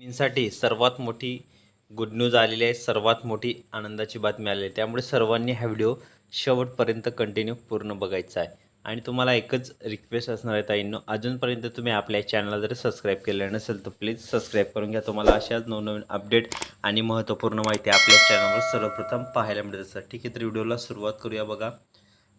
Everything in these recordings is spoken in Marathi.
साठी सर्वात मोठी गुड न्यूज आलेली आहे सर्वात मोठी आनंदाची बातमी आलेली आहे. त्यामुळे सर्वांनी हा व्हिडिओ शेवटपर्यंत कंटिन्यू पूर्ण बघायचा आहे. आणि तुम्हाला एकच रिक्वेस्ट असणार आहे ताईंनो अजूनपर्यंत तुम्ही आपल्या चॅनलला जर सबस्क्राईब केलं नसेल तर प्लीज सबस्क्राईब करून घ्या. तुम्हाला अशाच नवनवीन अपडेट आणि महत्त्वपूर्ण माहिती आपल्या चॅनलवर सर्वप्रथम पाहायला मिळत असतात ठीक आहे तर व्हिडिओला सुरुवात करूया बघा.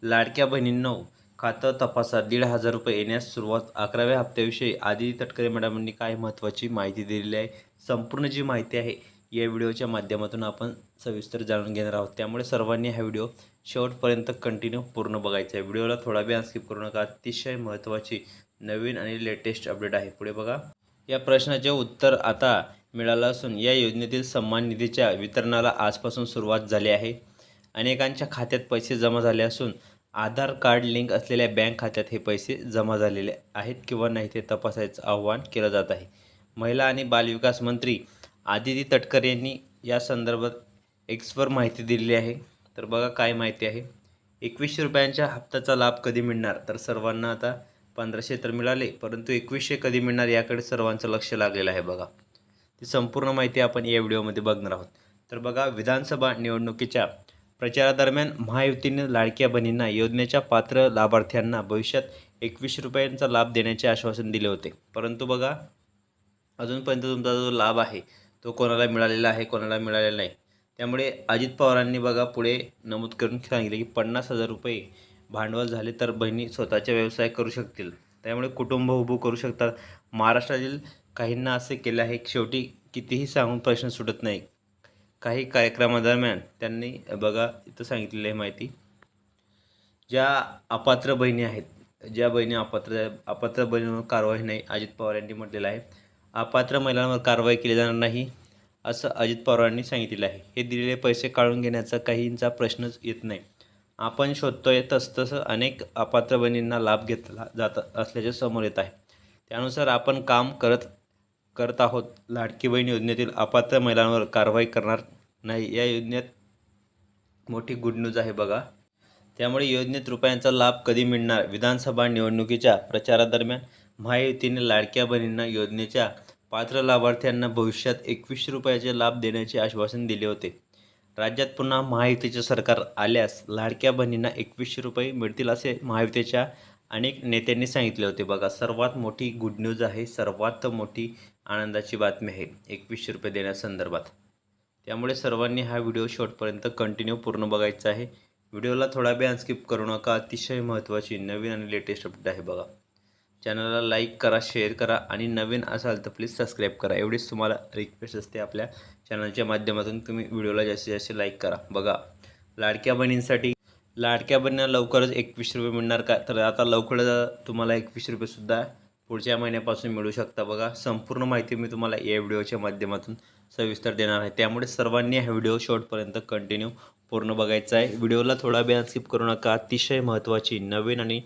लाडक्या बहिणींनो खातं तपासा. दीड हजार रुपये येण्यास सुरुवात. अकराव्या हप्त्याविषयी आदिती तटकरे मॅडमांनी काय महत्त्वाची माहिती दिलेली आहे. संपूर्ण जी माहिती आहे या व्हिडिओच्या माध्यमातून आपण सविस्तर जाणून घेणार आहोत. त्यामुळे सर्वांनी हा व्हिडिओ शेवटपर्यंत कंटिन्यू पूर्ण बघायचा आहे. व्हिडिओला थोडा वेळ स्किप करू नका. अतिशय महत्त्वाची नवीन आणि लेटेस्ट अपडेट आहे. पुढे बघा. या प्रश्नाचे उत्तर आता मिळालं असून या योजनेतील सन्मान निधीच्या वितरणाला आजपासून सुरुवात झाली आहे. अनेकांच्या खात्यात पैसे जमा झाले असून आधार कार्ड लिंक असलेल्या बँक खात्यात हे पैसे जमा झालेले आहेत किंवा नाही ते तपासायचं आव्हान केलं जात आहे. महिला आणि बालविकास मंत्री आदिती तटकर यांनी या संदर्भात एक्सवर माहिती दिलेली आहे. तर बघा काय माहिती आहे. एकवीसशे रुपयांच्या हप्त्याचा लाभ कधी मिळणार? तर सर्वांना आता पंधराशे तर मिळाले परंतु एकवीसशे कधी मिळणार याकडे सर्वांचं लक्ष लागलेलं आहे बघा. ती संपूर्ण माहिती आपण या व्हिडिओमध्ये बघणार आहोत. तर बघा विधानसभा निवडणुकीच्या प्रचारादरम्यान महायुतीने लाडक्या बहिणींना योजनेच्या पात्र लाभार्थ्यांना भविष्यात एकवीसशे रुपयांचा लाभ देण्याचे आश्वासन दिले होते. परंतु बघा अजूनपर्यंत तुमचा जो लाभ आहे तो कोणाला मिळालेला आहे कोणाला मिळालेला नाही. त्यामुळे अजित पवारांनी बघा पुढे नमूद करून सांगितले की पन्नास हजार रुपये भांडवल झाले तर बहिणी स्वतःचा व्यवसाय करू शकतील. त्यामुळे कुटुंब उभं करू शकतात. महाराष्ट्रातील काहींना असे केले आहे शेवटी कितीही सांगून प्रश्न सुटत नाही. काही कार्यक्रमादरम्यान त्यांनी बघा इथं सांगितलेली आहे माहिती. ज्या अपात्र बहिणी आहेत ज्या बहिणी अपात्र अपात्र बहिणीवर कारवाई नाही अजित पवार यांनी म्हटलेलं आहे. अपात्र महिलांवर कारवाई केली जाणार नाही असं अजित पवारांनी सांगितलेलं आहे. हे दिलेले पैसे काढून घेण्याचा काहींचा प्रश्नच येत नाही. आपण शोधतोय तसतसं अनेक अपात्र बहिणींना लाभ घेतला जात असल्याचे समोर येत आहे. त्यानुसार आपण काम करत करत आहोत. लाडकी बहीण योजनेतील अपात्र महिलांवर कारवाई करणार नाही या योजनेत मोठी गुड न्यूज आहे बघा. त्यामुळे योजनेत रुपयांचा लाभ कधी मिळणार? विधानसभा निवडणुकीच्या प्रचारादरम्यान महायुतीने लाडक्या बहिणींना योजनेच्या पात्र लाभार्थ्यांना भविष्यात एकवीसशे रुपयाचे लाभ देण्याचे आश्वासन दिले होते. राज्यात पुन्हा महायुतीचे सरकार आल्यास लाडक्या बहिणींना एकवीसशे रुपये मिळतील असे महायुतीच्या अनेक नेत्यांनी सांगितले होते. बघा सर्वात मोठी गुड न्यूज आहे सर्वात मोठी आनंदाची बातमी आहे. एकवीसशे रुपये देण्यासंदर्भात. त्यामुळे सर्वांनी हा व्हिडिओ शॉर्टपर्यंत कंटिन्यू पूर्ण बघायचा आहे. व्हिडिओला थोडा वेळ स्किप करू नका. अतिशय महत्त्वाची नवीन आणि लेटेस्ट अपडेट आहे बघा. चॅनलला लाईक करा शेअर करा आणि नवीन असाल तर प्लीज सबस्क्राईब करा. एवढीच तुम्हाला रिक्वेस्ट असते आपल्या चॅनलच्या माध्यमातून. तुम्ही व्हिडिओला जास्तीत जास्त लाईक करा. बघा लाडक्या बहिणींसाठी लाडक्या बहिणींना लवकरच एकवीस रुपये मिळणार का? तर आता लवकरच तुम्हाला एकवीस रुपयेसुद्धा पुढच्या महिन्यापासून मिळू शकता बघा. संपूर्ण माहिती मी तुम्हाला या व्हिडिओच्या माध्यमातून सविस्तर देणार आहे. त्यामुळे सर्वांनी हा व्हिडिओ शॉर्टपर्यंत कंटिन्यू पूर्ण बघायचा आहे. व्हिडिओला थोडा वेळ स्किप करू नका. अतिशय महत्त्वाची नवीन आणि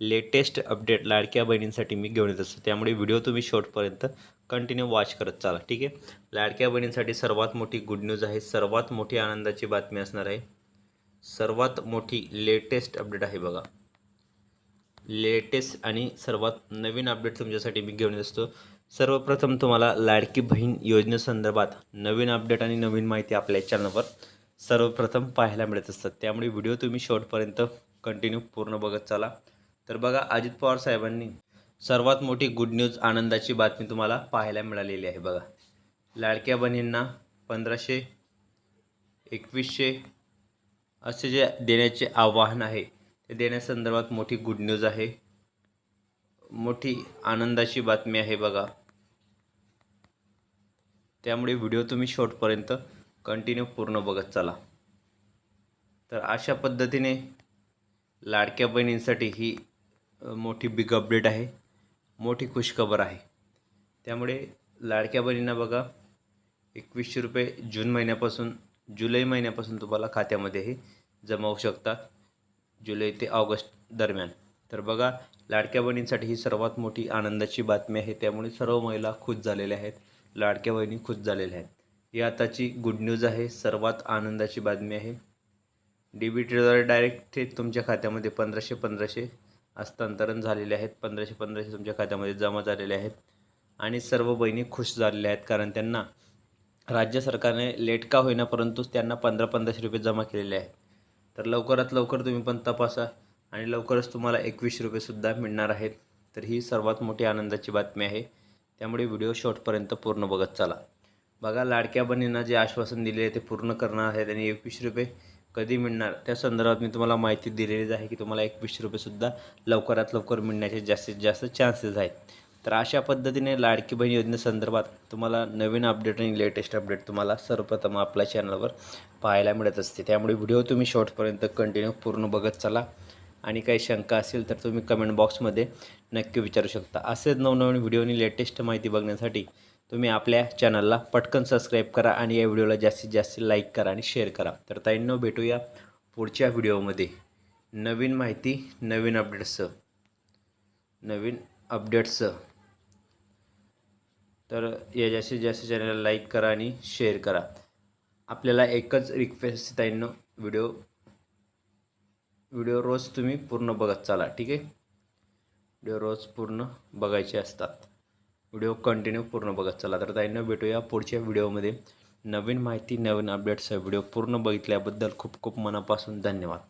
लेटेस्ट अपडेट लाडक्या बहिणींसाठी मी घेऊन येत असतो. त्यामुळे व्हिडिओ तुम्ही शॉर्टपर्यंत कंटिन्यू वॉच करत चाला. ठीक आहे? लाडक्या बहिणींसाठी सर्वात मोठी गुड न्यूज आहे. सर्वात मोठी आनंदाची बातमी असणार आहे. सर्वात मोठी लेटेस्ट अपडेट आहे बघा. लेटेस्ट आणि सर्वात नवीन अपडेट तुमच्यासाठी मी घेऊन असतो सर्वप्रथम तुम्हाला लाडकी बहीण योजनेसंदर्भात नवीन अपडेट आणि नवीन माहिती आपल्या चॅनलवर सर्वप्रथम पाहायला मिळत असतात. त्यामुळे व्हिडिओ तुम्ही शेवटपर्यंत कंटिन्यू पूर्ण बघत चाला. तर बघा अजित पवार साहेबांनी सर्वात मोठी गुड न्यूज आनंदाची बातमी तुम्हाला पाहायला मिळालेली आहे बघा. लाडक्या बहिणींना पंधराशे एकवीसशे असे जे देण्याचे आव्हान आहे ते देण्यासंदर्भात मोठी गुड न्यूज आहे. मोठी आनंदाची बातमी आहे बघा. त्यामुळे व्हिडिओ तुम्ही शॉर्टपर्यंत कंटिन्यू पूर्ण बघत चला. तर अशा पद्धतीने लाडक्या बहिणींसाठी ही मोठी बिग अपडेट आहे. मोठी खुशखबर आहे. त्यामुळे लाडक्या बहिणींना बघा एकवीसशे रुपये जून महिन्यापासून जुलै महिन्यापासून तुम्हाला खात्यामध्ये हे जमावू शकतात. जुलै ते ऑगस्ट दरम्यान. तर बघा लाडक्या बहिणींसाठी ही सर्वात मोठी आनंदाची बातमी आहे. त्यामुळे सर्व महिला खुश झालेल्या आहेत. लाडक्या बहिणी खुश झालेल्या आहेत. ही आताची गुड न्यूज आहे. सर्वात आनंदाची बातमी आहे. डी बी टीद्वारे डायरेक्ट थेट तुमच्या खात्यामध्ये पंधराशे पंधराशे हस्तांतरण झालेले आहेत. पंधराशे पंधराशे तुमच्या खात्यामध्ये जमा झालेले आहेत. आणि सर्व बहिणी खुश झालेल्या आहेत. कारण त्यांना राज्य सरकारने लेट का होईना परंतु त्यांना पंधरा पंधराशे रुपये जमा केलेले आहेत. तर लवकरात लवकर तुम्ही पण तपासा आणि लवकरच तुम्हाला एकवीस रुपयेसुद्धा मिळणार आहेत. तर ही सर्वात मोठी आनंदाची बातमी आहे. त्यामुळे व्हिडिओ शॉर्टपर्यंत पूर्ण बघत चला. बघा लाडक्या बहिणींना जे आश्वासन दिले आहे ते पूर्ण करणार आहे आणि एकवीसशे रुपये कधी मिळणार? त्या संदर्भात मी तुम्हाला माहिती दिलेलीच आहे की तुम्हाला एकवीसशे रुपयेसुद्धा लवकरात लवकर मिळण्याचे जास्तीत जास्त चान्सेस आहेत. तर अशा पद्धतीने लाडकी बहीण योजनेसंदर्भात तुम्हाला नवीन अपडेट आणि लेटेस्ट अपडेट तुम्हाला सर्वप्रथम आपल्या चॅनलवर पाहायला मिळत असते. त्यामुळे व्हिडिओ तुम्ही शॉर्टपर्यंत कंटिन्यू पूर्ण बघत चला. आणि काही शंका असेल तर तुम्ही कमेंट बॉक्समध्ये नक्की विचारू शकता. असेच नवनवीन व्हिडिओ आणि लेटेस्ट माहिती बघण्यासाठी तुम्ही आपल्या चॅनलला पटकन सबस्क्राईब करा आणि या व्हिडिओला जास्तीत जास्त लाईक करा आणि शेअर करा. तर ताईंनो भेटूया पुढच्या व्हिडिओमध्ये नवीन माहिती नवीन अपडेट्सचं नवीन अपडेट्सचं तर या जास्तीत जास्त चॅनलला लाईक करा आणि शेअर करा. आपल्याला एकच रिक्वेस्ट ताईंनो व्हिडिओ व्हिडिओ रोज तुम्ही पूर्ण बघत चाला ठीक आहे? व्हिडिओ रोज पूर्ण बघायचे असतात. व्हिडिओ कंटिन्यू पूर्ण बघत चला. तर ताईंना भेटूया पुढच्या व्हिडिओमध्ये नवीन माहिती नवीन अपडेट्स व्हिडिओ पूर्ण बघितल्याबद्दल खूप खूप मनापासून धन्यवाद.